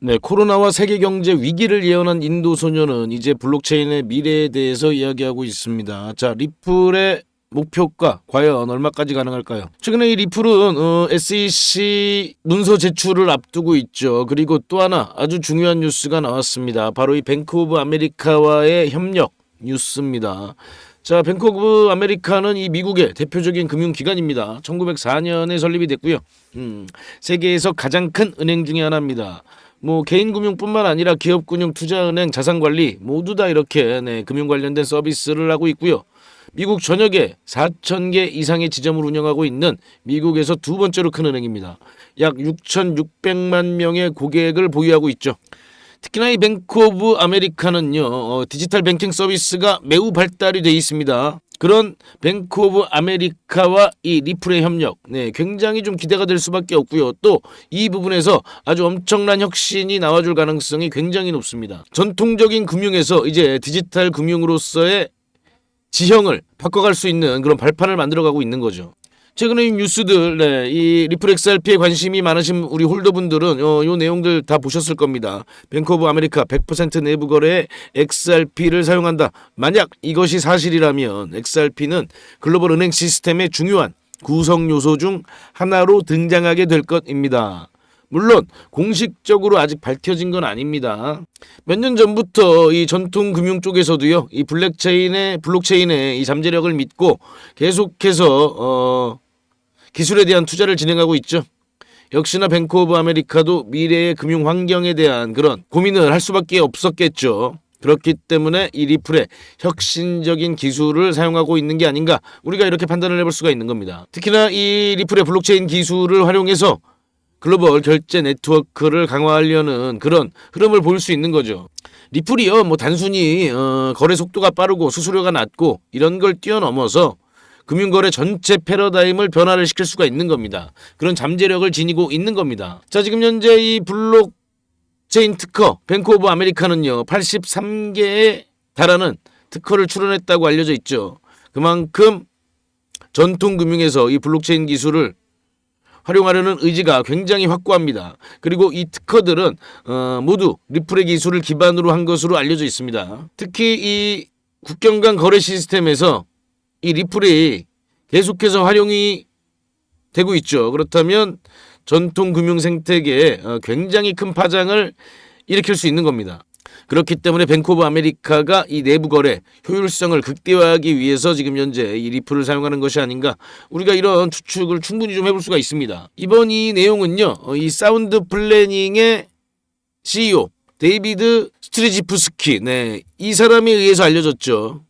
네, 코로나와 세계 경제 위기를 예언한 인도 소녀는 이제 블록체인의 미래에 대해서 이야기하고 있습니다. 자, 리플의 목표가 과연 얼마까지 가능할까요? 최근에 이 리플은 어, SEC 문서 제출을 앞두고 있죠. 그리고 또 하나 아주 중요한 뉴스가 나왔습니다. 바로 이 뱅크 오브 아메리카와의 협력 뉴스입니다. 자, 뱅크 오브 아메리카는 이 미국의 대표적인 금융기관입니다. 1904년에 설립이 됐고요. 음, 세계에서 가장 큰 은행 중에 하나입니다. 뭐 개인 금융뿐만 아니라 기업 금융, 투자은행, 자산 관리 모두 다 이렇게 네, 금융 관련된 서비스를 하고 있고요. 미국 전역에 4천 개 이상의 지점을 운영하고 있는 미국에서 두 번째로 큰 은행입니다. 약 6,600만 명의 고객을 보유하고 있죠. 특히나 이 뱅크 오브 아메리카는요 어, 디지털 뱅킹 서비스가 매우 발달이 돼 있습니다. 그런 뱅크 오브 아메리카와 이 리플의 협력, 네, 굉장히 좀 기대가 될 수밖에 없고요. 또 이 부분에서 아주 엄청난 혁신이 나와줄 가능성이 굉장히 높습니다. 전통적인 금융에서 이제 디지털 금융으로서의 지형을 바꿔갈 수 있는 그런 발판을 만들어가고 있는 거죠. 최근에 이 뉴스들, 네, 이 리플 XRP에 관심이 많으신 우리 홀더분들은 어, 요 내용들 다 보셨을 겁니다. 뱅크 오브 아메리카 100% 내부 거래에 XRP를 사용한다. 만약 이것이 사실이라면 XRP는 글로벌 은행 시스템의 중요한 구성 요소 중 하나로 등장하게 될 것입니다. 물론 공식적으로 아직 밝혀진 건 아닙니다. 몇 년 전부터 이 전통 금융 쪽에서도요, 이 블랙체인의 블록체인의 이 잠재력을 믿고 계속해서 어, 기술에 대한 투자를 진행하고 있죠. 역시나 뱅크 오브 아메리카도 미래의 금융 환경에 대한 그런 고민을 할 수밖에 없었겠죠. 그렇기 때문에 이 리플의 혁신적인 기술을 사용하고 있는 게 아닌가 우리가 이렇게 판단을 해볼 수가 있는 겁니다. 특히나 이 리플의 블록체인 기술을 활용해서 글로벌 결제 네트워크를 강화하려는 그런 흐름을 보일 수 있는 거죠. 리플이요, 뭐 단순히 어, 거래 속도가 빠르고 수수료가 낮고 이런 걸 뛰어넘어서 금융거래 전체 패러다임을 변화를 시킬 수가 있는 겁니다. 그런 잠재력을 지니고 있는 겁니다. 자, 지금 현재 이 블록체인 특허 뱅크 오브 아메리카는요, 83개에 달하는 특허를 출원했다고 알려져 있죠. 그만큼 전통 금융에서 이 블록체인 기술을 활용하려는 의지가 굉장히 확고합니다. 그리고 이 특허들은 어, 모두 리플의 기술을 기반으로 한 것으로 알려져 있습니다. 특히 이 국경 간 거래 시스템에서 이 리플이 계속해서 활용이 되고 있죠. 그렇다면 전통 금융 생태계에 어, 굉장히 큰 파장을 일으킬 수 있는 겁니다. 그렇기 때문에 뱅크 오브 아메리카가 이 내부 거래 효율성을 극대화하기 위해서 지금 현재 이 리플을 사용하는 것이 아닌가 우리가 이런 추측을 충분히 좀 해볼 수가 있습니다. 이번 이 내용은요, 어, 이 사운드 플래닝의 CEO 데이비드 스트리지프스키, 네, 이 사람에 의해서 알려졌죠.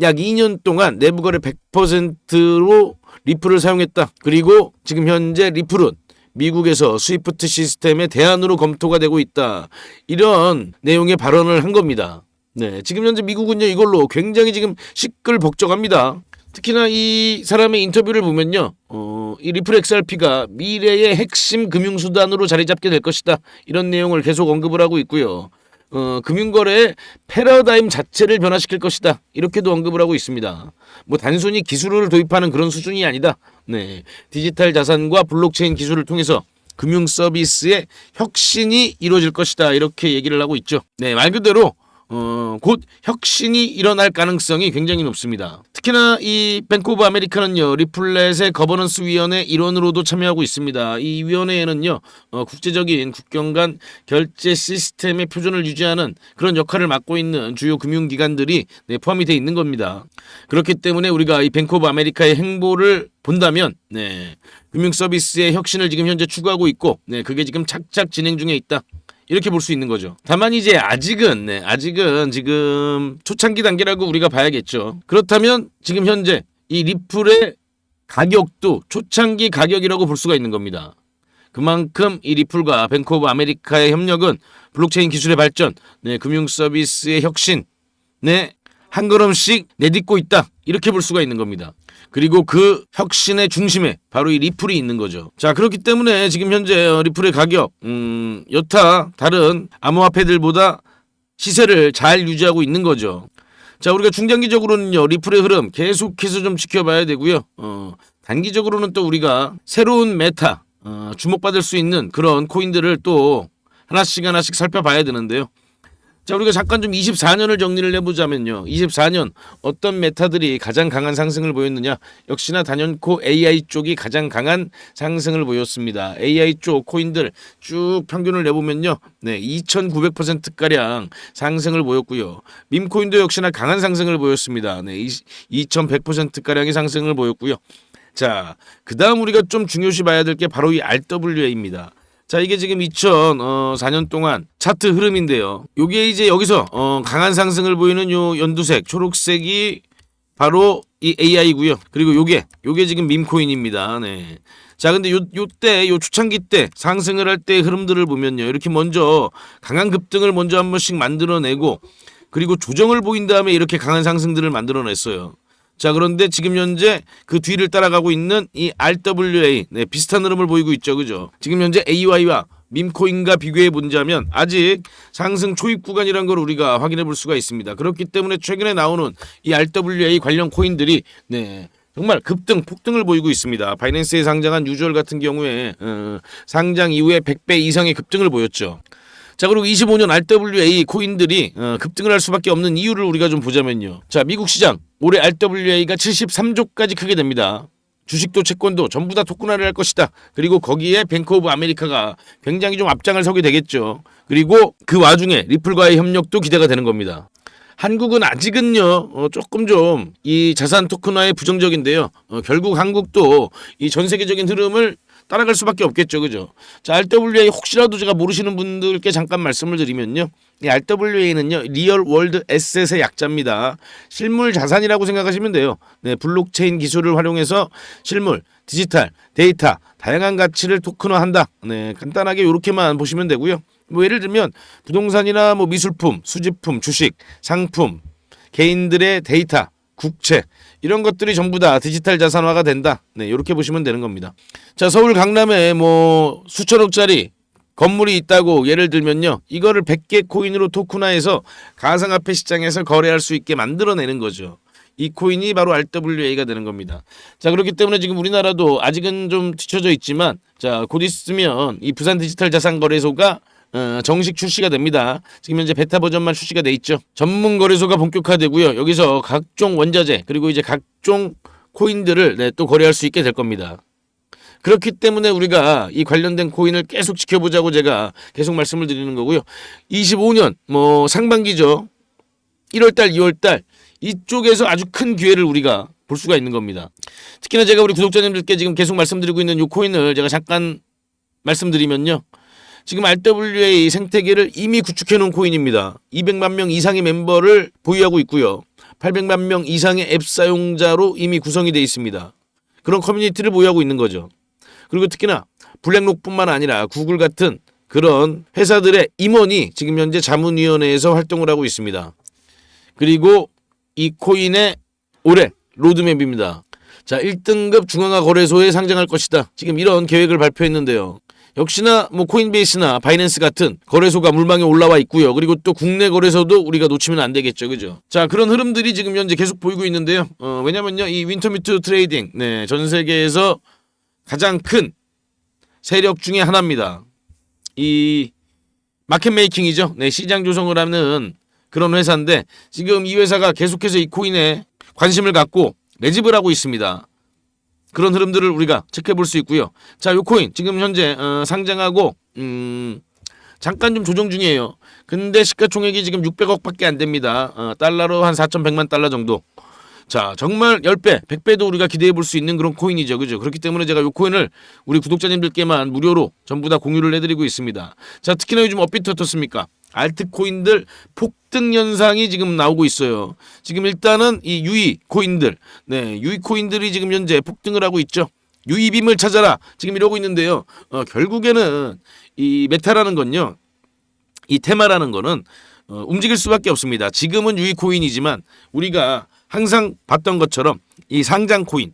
약 2년 동안 내부 거래 100%로 리플을 사용했다. 그리고 지금 현재 리플은 미국에서 스위프트 시스템의 대안으로 검토가 되고 있다. 이런 내용의 발언을 한 겁니다. 네, 지금 현재 미국은요 이걸로 굉장히 지금 시끌벅적합니다. 특히나 이 사람의 인터뷰를 보면요, 어, 이 리플 XRP가 미래의 핵심 금융 수단으로 자리 잡게 될 것이다. 이런 내용을 계속 언급을 하고 있고요. 어, 금융거래의 패러다임 자체를 변화시킬 것이다. 이렇게도 언급을 하고 있습니다. 뭐 단순히 기술을 도입하는 그런 수준이 아니다. 네. 디지털 자산과 블록체인 기술을 통해서 금융 서비스의 혁신이 이루어질 것이다. 이렇게 얘기를 하고 있죠. 네, 말 그대로 어, 곧 혁신이 일어날 가능성이 굉장히 높습니다. 특히나 이 오브 아메리카는요, 리플렛의 거버넌스 위원회 일원으로도 참여하고 있습니다. 이 위원회에는요, 어, 국제적인 국경 간 결제 시스템의 표준을 유지하는 그런 역할을 맡고 있는 주요 금융기관들이 네, 포함이 돼 있는 겁니다. 그렇기 때문에 우리가 이 오브 아메리카의 행보를 본다면, 네, 금융 서비스의 혁신을 지금 현재 추구하고 있고, 네, 그게 지금 착착 진행 중에 있다. 이렇게 볼 수 있는 거죠. 다만 이제 아직은 네, 아직은 지금 초창기 단계라고 우리가 봐야겠죠. 그렇다면 지금 현재 이 리플의 가격도 초창기 가격이라고 볼 수가 있는 겁니다. 그만큼 이 리플과 뱅크 오브 아메리카의 협력은 블록체인 기술의 발전, 네, 금융 서비스의 혁신, 네, 한 걸음씩 내딛고 있다. 이렇게 볼 수가 있는 겁니다. 그리고 그 혁신의 중심에 바로 이 리플이 있는 거죠. 자, 그렇기 때문에 지금 현재 어, 리플의 가격, 음, 여타 다른 암호화폐들보다 시세를 잘 유지하고 있는 거죠. 자, 우리가 중장기적으로는요, 리플의 흐름 계속해서 좀 지켜봐야 되고요. 어, 단기적으로는 또 우리가 새로운 메타, 어, 주목받을 수 있는 그런 코인들을 또 하나씩 하나씩 살펴봐야 되는데요. 자, 우리가 잠깐 좀 24년을 정리를 해보자면요. 24년 어떤 메타들이 가장 강한 상승을 보였느냐? 역시나 단연코 AI 쪽이 가장 강한 상승을 보였습니다. AI 쪽 코인들 쭉 평균을 내보면요. 네, 2,900%가량 상승을 보였고요. 밈코인도 역시나 강한 상승을 보였습니다. 네, 2,100%가량의 상승을 보였고요. 자, 그 다음 우리가 좀 중요시 봐야 될 게 바로 이 RWA입니다. 자, 이게 지금 2004년 동안 차트 흐름인데요. 요게 이제 여기서 어, 강한 상승을 보이는 요 연두색, 초록색이 바로 이 AI고요. 그리고 요게 요게 지금 밈코인입니다. 네. 자, 근데 요 요때 요 초창기 때 상승을 할 때 흐름들을 보면요. 이렇게 먼저 강한 급등을 먼저 한 번씩 만들어내고 그리고 조정을 보인 다음에 이렇게 강한 상승들을 만들어냈어요. 자 그런데 지금 현재 그 뒤를 따라가고 있는 이 RWA 네, 비슷한 흐름을 보이고 있죠. 그죠? 지금 현재 AY와 밈코인과 비교해 본다면 아직 상승 초입 구간이라는 걸 우리가 확인해 볼 수가 있습니다. 그렇기 때문에 최근에 나오는 이 RWA 관련 코인들이 네 정말 급등 폭등을 보이고 있습니다. 바이낸스에 상장한 유주얼 같은 경우에 어, 상장 이후에 100배 이상의 급등을 보였죠. 자 그리고 25년 RWA 코인들이 어, 급등을 할 수밖에 없는 이유를 우리가 좀 보자면요. 자 미국 시장 올해 RWA가 73조까지 크게 됩니다. 주식도 채권도 전부 다 토큰화를 할 것이다. 그리고 거기에 뱅크 오브 아메리카가 굉장히 좀 앞장을 서게 되겠죠. 그리고 그 와중에 리플과의 협력도 기대가 되는 겁니다. 한국은 아직은요 어, 조금 좀 이 자산 토큰화에 부정적인데요. 어, 결국 한국도 이 전 세계적인 흐름을 따라갈 수밖에 없겠죠, 그죠? 자, RWA 혹시라도 제가 모르시는 분들께 잠깐 말씀을 드리면요, 이 RWA는요 리얼 월드 에셋의 약자입니다. 실물 자산이라고 생각하시면 돼요. 네, 블록체인 기술을 활용해서 실물, 디지털, 데이터, 다양한 가치를 토큰화한다. 네, 간단하게 이렇게만 보시면 되고요. 뭐 예를 들면 부동산이나 뭐 미술품, 수집품, 주식, 상품, 개인들의 데이터, 국채 이런 것들이 전부 다 디지털 자산화가 된다. 네, 이렇게 보시면 되는 겁니다. 자, 서울 강남에 뭐 수천억짜리 건물이 있다고 예를 들면요. 이거를 100개 코인으로 토큰화해서 가상화폐 시장에서 거래할 수 있게 만들어내는 거죠. 이 코인이 바로 RWA가 되는 겁니다. 자, 그렇기 때문에 지금 우리나라도 아직은 좀 뒤쳐져 있지만 자, 곧 있으면 이 부산 디지털 자산 거래소가 어, 정식 출시가 됩니다. 지금 현재 베타 버전만 출시가 돼 있죠. 전문 거래소가 본격화되고요. 여기서 각종 원자재 그리고 이제 각종 코인들을 네, 또 거래할 수 있게 될 겁니다. 그렇기 때문에 우리가 이 관련된 코인을 계속 지켜보자고 제가 계속 말씀을 드리는 거고요. 25년 뭐 상반기죠. 1월달, 2월달 이쪽에서 아주 큰 기회를 우리가 볼 수가 있는 겁니다. 특히나 제가 우리 구독자님들께 지금 계속 말씀드리고 있는 이 코인을 제가 잠깐 말씀드리면요. 지금 RWA 생태계를 이미 구축해 놓은 코인입니다. 200만 명 이상의 멤버를 보유하고 있고요. 800만 명 이상의 앱 사용자로 이미 구성이 되어 있습니다. 그런 커뮤니티를 보유하고 있는 거죠. 그리고 특히나 블랙록뿐만 아니라 구글 같은 그런 회사들의 임원이 지금 현재 자문위원회에서 활동을 하고 있습니다. 그리고 이 코인의 올해 로드맵입니다. 자, 1등급 중앙화 거래소에 상장할 것이다. 지금 이런 계획을 발표했는데요. 역시나 뭐 코인베이스나 바이낸스 같은 거래소가 물망에 올라와 있고요. 그리고 또 국내 거래소도 우리가 놓치면 안 되겠죠. 그죠? 자, 그런 흐름들이 지금 현재 계속 보이고 있는데요. 어, 왜냐면요. 이 윈터뮤트 트레이딩 네, 전 세계에서 가장 큰 세력 중에 하나입니다. 이 마켓 메이킹이죠. 네, 시장 조성을 하는 그런 회사인데 지금 이 회사가 계속해서 이 코인에 관심을 갖고 매집을 하고 있습니다. 그런 흐름들을 우리가 체크해 볼 수 있고요. 자, 요 코인 지금 현재 어, 상장하고 음, 잠깐 좀 조정 중이에요. 근데 시가총액이 지금 600억밖에 안 됩니다. 어, 달러로 한 4,100만 달러 정도. 자, 정말 10배, 100배도 우리가 기대해 볼 수 있는 그런 코인이죠. 그죠? 그렇기 때문에 제가 요 코인을 우리 구독자님들께만 무료로 전부 다 공유를 해드리고 있습니다. 자, 특히나 요즘 업비트 어떻습니까? 알트코인들 폭등 현상이 지금 나오고 있어요. 지금 일단은 이 유이 코인들, 네, 유이 코인들이 지금 현재 폭등을 하고 있죠. 유이빔을 찾아라. 지금 이러고 있는데요. 어, 결국에는 이 메타라는 건요. 이 테마라는 거는 어, 움직일 수밖에 없습니다. 지금은 유이 코인이지만 우리가 항상 봤던 것처럼 이 상장 코인,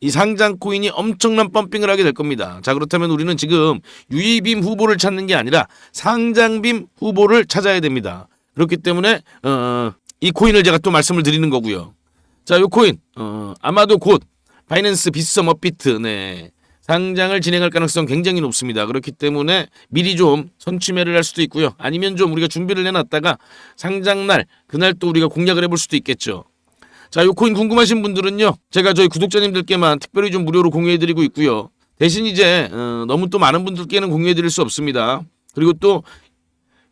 이 상장 코인이 엄청난 펌핑을 하게 될 겁니다. 자 그렇다면 우리는 지금 유이빔 후보를 찾는 게 아니라 상장빔 후보를 찾아야 됩니다. 그렇기 때문에 어, 이 코인을 제가 또 말씀을 드리는 거고요. 자, 이 코인 어, 아마도 곧 바이낸스 비썸 업비트 네. 상장을 진행할 가능성 굉장히 높습니다. 그렇기 때문에 미리 좀 선취매를 할 수도 있고요. 아니면 좀 우리가 준비를 해놨다가 상장날 그날 또 우리가 공략을 해볼 수도 있겠죠. 자, 요 코인 궁금하신 분들은요. 제가 저희 구독자님들께만 특별히 좀 무료로 공유해 드리고 있고요. 대신 이제 어, 너무 또 많은 분들께는 공유해 드릴 수 없습니다. 그리고 또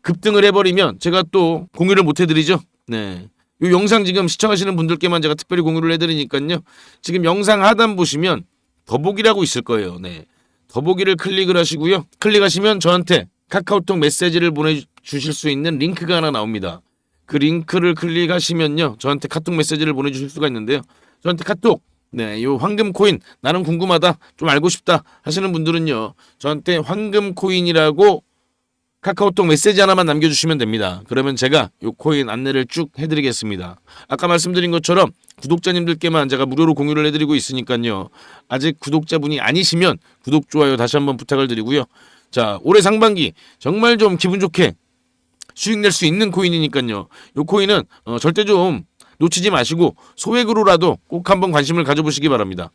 급등을 해 버리면 제가 또 공유를 못 해 드리죠. 네. 요 영상 지금 시청하시는 분들께만 제가 특별히 공유를 해 드리니까요. 지금 영상 하단 보시면 더보기라고 있을 거예요. 네. 더보기를 클릭을 하시고요. 클릭하시면 저한테 카카오톡 메시지를 보내 주실 수 있는 링크가 하나 나옵니다. 그 링크를 클릭하시면요. 저한테 카톡 메시지를 보내주실 수가 있는데요. 저한테 카톡 네, 요 황금 코인 나는 궁금하다 좀 알고 싶다 하시는 분들은요. 저한테 황금 코인이라고 카카오톡 메시지 하나만 남겨주시면 됩니다. 그러면 제가 요 코인 안내를 쭉 해드리겠습니다. 아까 말씀드린 것처럼 구독자님들께만 제가 무료로 공유를 해드리고 있으니까요. 아직 구독자분이 아니시면 구독, 좋아요 다시 한번 부탁을 드리고요. 자, 올해 상반기 정말 좀 기분 좋게 수익 낼 수 있는 코인이니까요. 요 코인은 어, 절대 좀 놓치지 마시고 소액으로라도 꼭 한번 관심을 가져보시기 바랍니다.